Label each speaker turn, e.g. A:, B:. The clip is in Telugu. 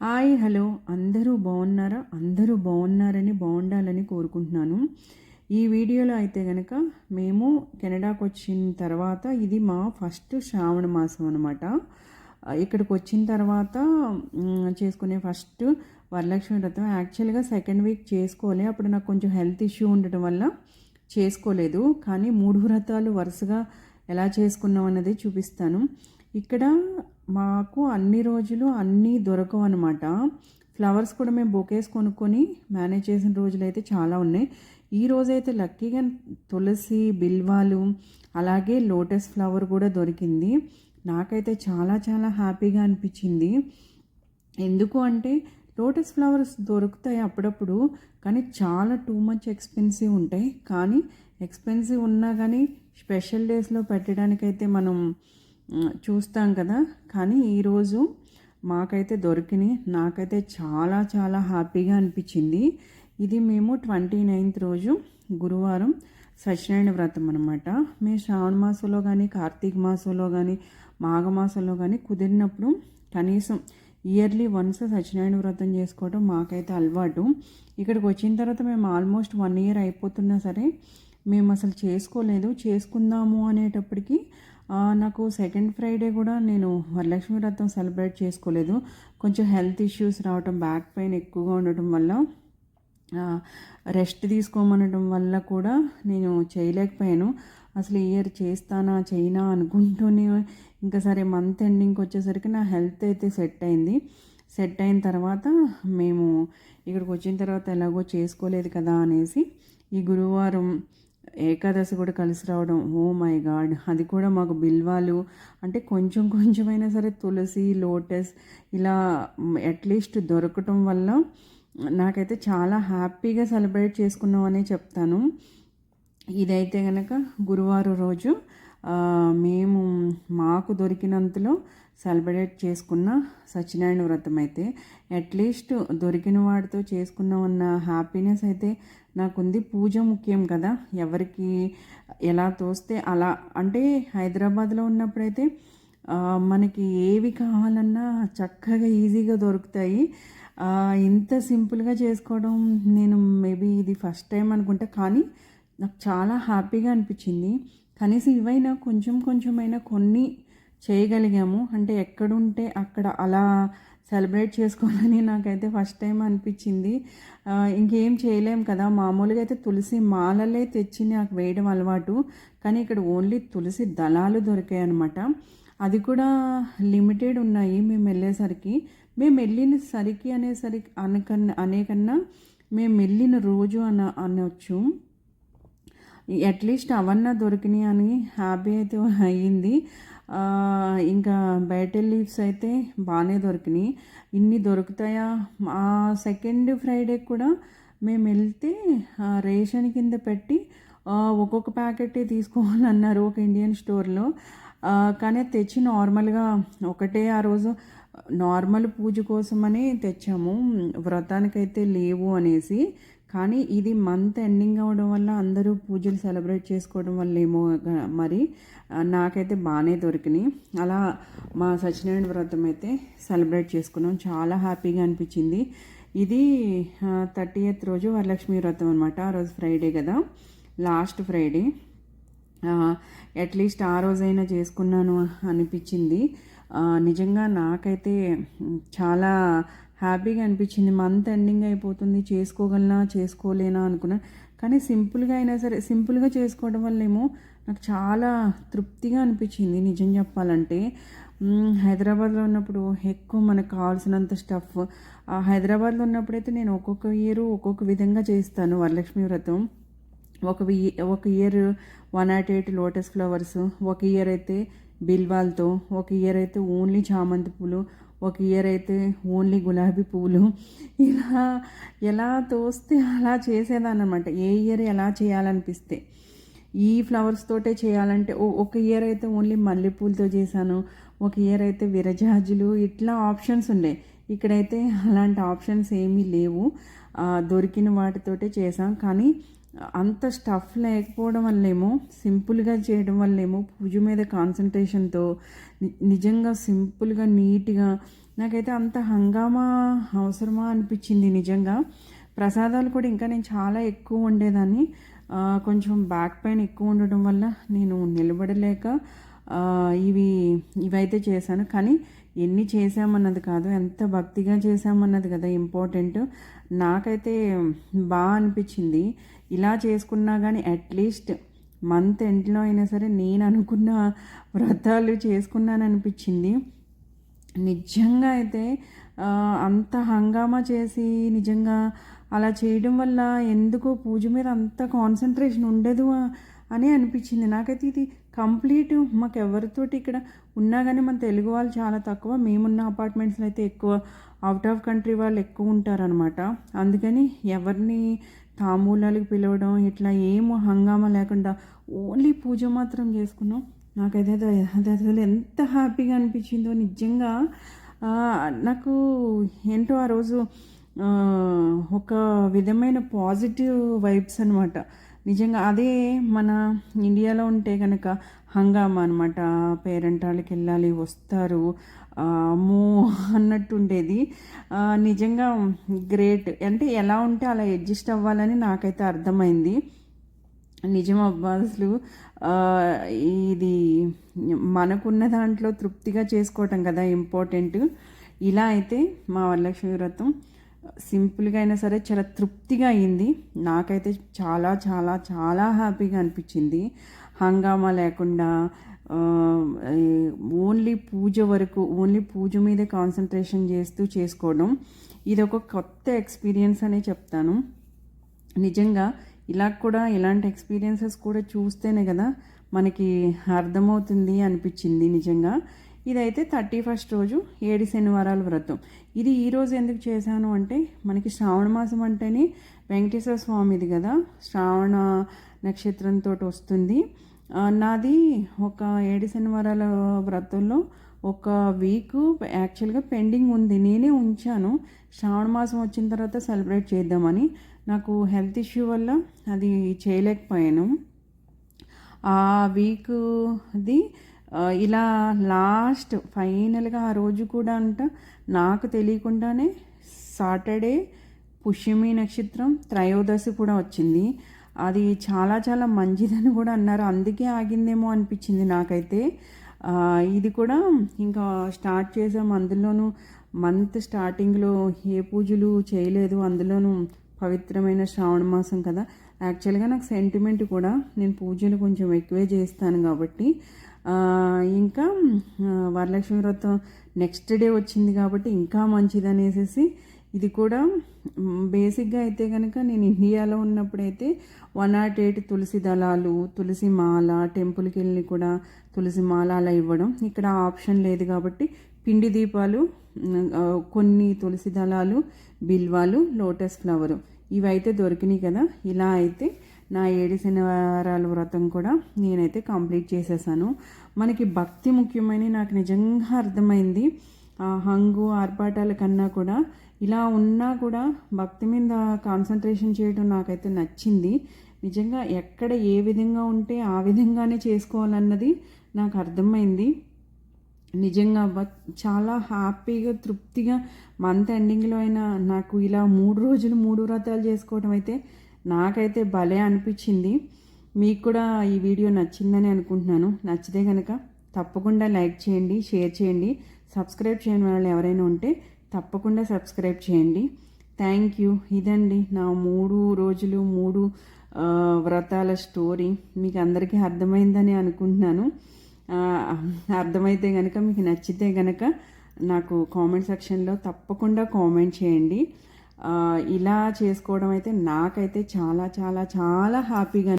A: Hi hello. అందరూ బాగున్నారా? అందరూ బాగున్నారని బాగుండాలని కోరుకుంటున్నాను. ఈ వీడియోలో అయితే కనుక మేము కెనడాకు వచ్చిన తర్వాత ఇది మా ఫస్ట్ శ్రావణ మాసం అనమాట ఇక్కడికి వచ్చిన తర్వాత చేసుకునే ఫస్ట్ వరలక్ష్మి వ్రతం. యాక్చువల్గా సెకండ్ వీక్ చేసుకోలే. అప్పుడు నాకు కొంచెం హెల్త్ ఇష్యూ ఉండటం వల్ల చేసుకోలేదు. కానీ మూడు వ్రతాలు వరుసగా ఎలా చేసుకున్నాం అన్నది చూపిస్తాను. ఇక్కడ మాకు అన్ని రోజులు అన్నీ దొరకవు అనమాట ఫ్లవర్స్ కూడా మేము బొకేస్ కొనుక్కొని మేనేజ్ చేసిన రోజులు అయితే చాలా ఉన్నాయి. ఈ రోజైతే లక్కీగా తులసి బిల్వాలు అలాగే లోటస్ ఫ్లవర్ కూడా దొరికింది. నాకైతే చాలా చాలా హ్యాపీగా అనిపించింది. ఎందుకు అంటే లోటస్ ఫ్లవర్స్ దొరుకుతాయి అప్పుడప్పుడు కానీ చాలా టూ మచ్ ఎక్స్పెన్సివ్ ఉంటాయి. కానీ ఎక్స్పెన్సివ్ ఉన్నా కానీ స్పెషల్ డేస్లో పెట్టడానికైతే మనం చూస్తాం కదా. కానీ ఈరోజు మాకైతే దొరికినాయి. నాకైతే చాలా చాలా హ్యాపీగా అనిపించింది. ఇది మేము ట్వంటీ నైన్త్ రోజు గురువారం సత్యనారాయణ వ్రతం అనమాట మేము శ్రావణ మాసంలో కానీ కార్తీక మాసంలో కానీ మాఘమాసంలో కానీ కుదిరినప్పుడు కనీసం ఇయర్లీ వన్స్ సత్యనారాయణ వ్రతం చేసుకోవడం మాకైతే అలవాటు. ఇక్కడికి వచ్చిన తర్వాత మేము ఆల్మోస్ట్ వన్ ఇయర్ అయిపోతున్నా సరే మేము అసలు చేసుకోలేదు. చేసుకుందాము అనేటప్పటికి నాకు సెకండ్ ఫ్రైడే కూడా నేను వరలక్ష్మి వ్రతం సెలబ్రేట్ చేసుకోలేదు. కొంచెం హెల్త్ ఇష్యూస్ రావటం బ్యాక్ పెయిన్ ఎక్కువగా ఉండటం వల్ల రెస్ట్ తీసుకోమనడం వల్ల కూడా నేను చేయలేకపోయాను. అసలు ఇయర్ చేస్తానా చేయనా అనుకుంటూనే ఇంకా సరే మంత్ ఎండింగ్కి వచ్చేసరికి నా హెల్త్ అయితే సెట్ అయింది. సెట్ అయిన తర్వాత మేము ఇక్కడికి వచ్చిన తర్వాత ఎలాగో చేసుకోలేదు కదా అనేసి ఈ గురువారం ఏకాదశి కూడా కలిసి రావడం ఓ మై గాడ్ అది కూడా మాకు బిల్వాలు. అంటే కొంచెం కొంచెమైనా సరే తులసి లోటస్ ఇలా అట్లీస్ట్ దొరకటం వల్ల నాకైతే చాలా హ్యాపీగా సెలబ్రేట్ చేసుకున్నామని చెప్తాను. ఇదైతే కనుక గురువారం రోజు మేము మాకు దొరికినంతలో సెలబ్రేట్ చేసుకున్న సత్యనారాయణ వ్రతం అయితే అట్లీస్ట్ దొరికిన వాడితో చేసుకున్నామన్న హ్యాపీనెస్ అయితే నాకుంది. పూజ ముఖ్యం కదా. ఎవరికి ఎలా తోస్తే అలా. అంటే హైదరాబాద్లో ఉన్నప్పుడైతే మనకి ఏవి కావాలన్నా చక్కగా ఈజీగా దొరుకుతాయి. ఇంత సింపుల్గా చేసుకోవడం నేను మేబీ ఇది ఫస్ట్ టైం అనుకుంటా. కానీ నాకు చాలా హ్యాపీగా అనిపించింది. కనీసం ఇవైనా కొంచెం కొంచెమైనా కొన్ని చేయగలిగాము. అంటే ఎక్కడుంటే అక్కడ అలా సెలబ్రేట్ చేసుకోవాలని నాకైతే ఫస్ట్ టైం అనిపించింది. ఇంకేం చేయలేం కదా. మామూలుగా అయితే తులసి మాలలే తెచ్చి నాకు వేయడం అలవాటు. కానీ ఇక్కడ ఓన్లీ తులసి దళాలు దొరికాయి అనమాట అది కూడా లిమిటెడ్ ఉన్నాయి మేము వెళ్ళేసరికి. మేము వెళ్ళిన సరికి అనేసరికి అనకన్నా అనేకన్నా మేము వెళ్ళిన రోజు అన అనొచ్చు. అట్లీస్ట్ అవన్నా దొరికినాయి అని హ్యాపీ అయితే అయ్యింది ఇంకా బయట లీవ్స్ అయితే బాగానే దొరికినాయి. ఇన్ని దొరుకుతాయా? ఆ సెకండ్ ఫ్రైడే కూడా మేము వెళ్తే రేషన్ కింద పెట్టి ఒక్కొక్క ప్యాకెట్ తీసుకోవాలన్నారు ఒక ఇండియన్ స్టోర్లో కానీ తెచ్చి నార్మల్గా ఒకటే ఆ రోజు నార్మల్ పూజ కోసమని తెచ్చాము. వ్రతానికైతే లేవు అనేసి. కానీ ఇది మంత్ ఎండింగ్ అవ్వడం వల్ల అందరూ పూజలు సెలబ్రేట్ చేసుకోవడం వల్ల ఏమో మరి నాకైతే బాగానే దొరికినాయి. అలా మా సత్యనారాయణ వ్రతం అయితే సెలబ్రేట్ చేసుకున్నాం. చాలా హ్యాపీగా అనిపించింది. ఇది థర్టీ ఎయిత్ రోజు వరలక్ష్మి వ్రతం అనమాట ఆ రోజు ఫ్రైడే కదా. లాస్ట్ ఫ్రైడే అట్లీస్ట్ ఆ రోజైనా చేసుకున్నాను అనిపించింది. నిజంగా నాకైతే చాలా హ్యాపీగా అనిపించింది. మంత్ ఎండింగ్ అయిపోతుంది. చేసుకోగలనా? చేసుకోలేనా? అనుకున్నా కానీ సింపుల్గా అయినా సరే సింపుల్గా చేసుకోవడం వల్ల ఏమో నాకు చాలా తృప్తిగా అనిపించింది. నిజం చెప్పాలంటే హైదరాబాద్లో ఉన్నప్పుడు ఎక్కువ మనకు కావాల్సినంత స్టఫ్. ఆ హైదరాబాద్లో ఉన్నప్పుడైతే నేను ఒక్కొక్క ఇయర్ ఒక్కొక్క విధంగా చేస్తాను వరలక్ష్మి వ్రతం. ఒక ఒక year one nought eight lotus flowers. ఒక ఇయర్ అయితే బిల్వాల్తో ఒక ఇయర్ అయితే ఓన్లీ చామంతి పూలు ఒక ఇయర్ అయితే ఓన్లీ గులాబీ పువ్వులు. ఇలా ఎలా తోస్తే అలా చేసేదాన్ని అనమాట ఏ ఇయర్ ఎలా చేయాలనిపిస్తే. ఈ ఫ్లవర్స్ తోటే చేయాలంటే ఒక ఇయర్ అయితే ఓన్లీ మల్లెపూలతో చేశాను. ఒక ఇయర్ అయితే విరజాజులు ఇట్లా ఆప్షన్స్ ఉండే. ఇక్కడైతే అలాంటి ఆప్షన్స్ ఏమీ లేవు. దొరికిన వాటితోటే చేసాం కానీ అంత స్టఫ్ లేకపోవడం వల్లేమో సింపుల్గా చేయడం వల్లేమో పూజ మీద కాన్సన్ట్రేషన్తో నిజంగా సింపుల్గా నీట్గా నాకైతే అంత హంగామా అవసరమా అనిపించింది నిజంగా. ప్రసాదాలు కూడా ఇంకా నేను చాలా ఎక్కువ ఉండేదాన్ని కొంచెం బ్యాక్ పెయిన్ ఎక్కువ ఉండడం వల్ల నేను నిలబడలేక ఇవి ఇవైతే చేశాను. కానీ ఎన్ని చేసామన్నది కాదు ఎంత భక్తిగా చేసామన్నది కదా ఇంపార్టెంట్. నాకైతే బాగా అనిపించింది. ఇలా చేసుకున్నా కానీ అట్లీస్ట్ మంత్ ఎండ్లో అయినా సరే నేను అనుకున్న వ్రతాలు చేసుకున్నాను అనిపించింది నిజంగా అయితే అంత హంగామా చేసి నిజంగా అలా చేయడం వల్ల ఎందుకో పూజ మీద అంత కాన్సన్ట్రేషన్ ఉండదు అని అనిపించింది. నాకైతే ఇది కంప్లీట్ మాకు ఎవరితోటి ఇక్కడ ఉన్నా కానీ మన తెలుగు వాళ్ళు చాలా తక్కువ. మేమున్న అపార్ట్మెంట్స్లో అయితే ఎక్కువ. అవుట్ ఆఫ్ కంట్రీ వాళ్ళు ఎక్కువ ఉంటారనమాట అందుకని ఎవరిని తాంబూలాలకు పిలవడం ఇట్లా ఏమో హంగామా లేకుండా ఓన్లీ పూజ మాత్రం చేసుకున్నాం. నాకైతే అది అసలు ఎంత హ్యాపీగా అనిపించిందో నిజంగా. నాకు ఏంటో ఆ రోజు ఒక విధమైన పాజిటివ్ వైబ్స్ అనమాట నిజంగా అదే మన ఇండియాలో ఉంటే కనుక హంగామా అనమాట పేరెంటాళ్ళకి వెళ్ళాలి వస్తారు. అమ్మో అన్నట్టు ఉండేది. నిజంగా గ్రేట్. అంటే ఎలా ఉంటే అలా అడ్జస్ట్ అవ్వాలని నాకైతే అర్థమైంది. నిజం అబ్బా అసలు. ఇది మనకున్న దాంట్లో తృప్తిగా చేసుకోవటం కదా ఇంపార్టెంట్. ఇలా అయితే మా వరలక్ష్మి వ్రతం. సింపుల్గా అయినా సరే చాలా తృప్తిగా అయింది. నాకైతే చాలా చాలా చాలా హ్యాపీగా అనిపించింది. హంగామా లేకుండా ఓన్లీ పూజ వరకు ఓన్లీ పూజ మీదే కాన్సన్ట్రేషన్ చేస్తూ చేసుకోవడం ఇది ఒక కొత్త ఎక్స్పీరియన్స్ అనే చెప్తాను. నిజంగా ఇలా కూడా ఇలాంటి ఎక్స్పీరియన్సెస్ కూడా చూస్తేనే కదా మనకి అర్థమవుతుంది అనిపించింది నిజంగా. ఇదైతే థర్టీ ఫస్ట్ రోజు ఏడు శనివారాల వ్రతం. ఇది ఈరోజు ఎందుకు చేశాను అంటే మనకి శ్రావణ మాసం అంటేనే వెంకటేశ్వర స్వామిది కదా. శ్రావణ నక్షత్రంతో వస్తుంది. నాది ఒక ఏడు శనివారాల వ్రతంలో ఒక వీక్ యాక్చువల్గా పెండింగ్ ఉంది. నేనే ఉంచాను. శ్రావణ మాసం వచ్చిన తర్వాత సెలబ్రేట్ చేద్దామని. నాకు హెల్త్ ఇష్యూ వల్ల అది చేయలేకపోయాను. ఆ వీక్ది ఇలా లాస్ట్ ఫైనల్గా ఆ రోజు కూడా అంట నాకు తెలియకుండానే సాటర్డే పుష్యమి నక్షత్రం త్రయోదశి కూడా వచ్చింది. అది చాలా చాలా మంచిదని కూడా అన్నారు. అందుకే ఆగిందేమో అనిపించింది నాకైతే. ఇది కూడా ఇంకా స్టార్ట్ చేసాం. అందులోనూ మంత్ స్టార్టింగ్లో ఏ పూజలు చేయలేదు. అందులోనూ పవిత్రమైన శ్రావణ మాసం కదా. యాక్చువల్గా నాకు సెంటిమెంట్ కూడా నేను పూజలు కొంచెం ఎక్కువే చేస్తాను కాబట్టి ఇంకా వరలక్ష్మి వ్రతం నెక్స్ట్ డే వచ్చింది కాబట్టి ఇంకా మంచిది అనేసి ఇది కూడా బేసిక్గా అయితే కనుక నేను ఇండియాలో ఉన్నప్పుడైతే వన్ నాట్ ఎయిట్ తులసి దళాలు తులసి మాల టెంపుల్కి వెళ్ళి కూడా తులసి మాల అలా ఇవ్వడం. ఇక్కడ ఆప్షన్ లేదు కాబట్టి పిండి దీపాలు కొన్ని తులసి దళాలు బిల్వాలు లోటస్ ఫ్లవరు ఇవైతే దొరికినాయి కదా. ఇలా అయితే నా ఏడు శనివారాల వ్రతం కూడా నేనైతే కంప్లీట్ చేసేసాను. మనకి భక్తి ముఖ్యమని నాకు నిజంగా అర్థమైంది. ఆ హంగు ఆర్పాటాల కన్నా కూడా ఇలా ఉన్నా కూడా భక్తి మీద కాన్సన్ట్రేషన్ చేయడం నాకైతే నచ్చింది. నిజంగా ఎక్కడ ఏ విధంగా ఉంటే ఆ విధంగానే చేసుకోవాలన్నది నాకు అర్థమైంది. నిజంగా చాలా హ్యాపీగా తృప్తిగా మంత్ ఎండింగ్లో అయినా నాకు ఇలా మూడు రోజులు మూడు వ్రతాలు చేసుకోవడం అయితే నాకైతే భలే అనిపించింది. మీకు కూడా ఈ వీడియో నచ్చిందని అనుకుంటున్నాను. నచ్చితే కనుక తప్పకుండా లైక్ చేయండి షేర్ చేయండి. సబ్స్క్రైబ్ చేయని వాళ్ళు ఎవరైనా ఉంటే తప్పకుండా సబ్స్క్రైబ్ చేయండి. Thank you. ఇదండి నా మూడు రోజులు మూడు వ్రతాల స్టోరీ. మీకు అందరికీ అర్థమైందని అనుకుంటున్నాను. అర్థమైతే కనుక మీకు నచ్చితే కనుక నాకు కామెంట్ సెక్షన్లో తప్పకుండా కామెంట్ చేయండి. ఇలా చేసుకోవడం అయితే నాకైతే చాలా చాలా చాలా హ్యాపీగా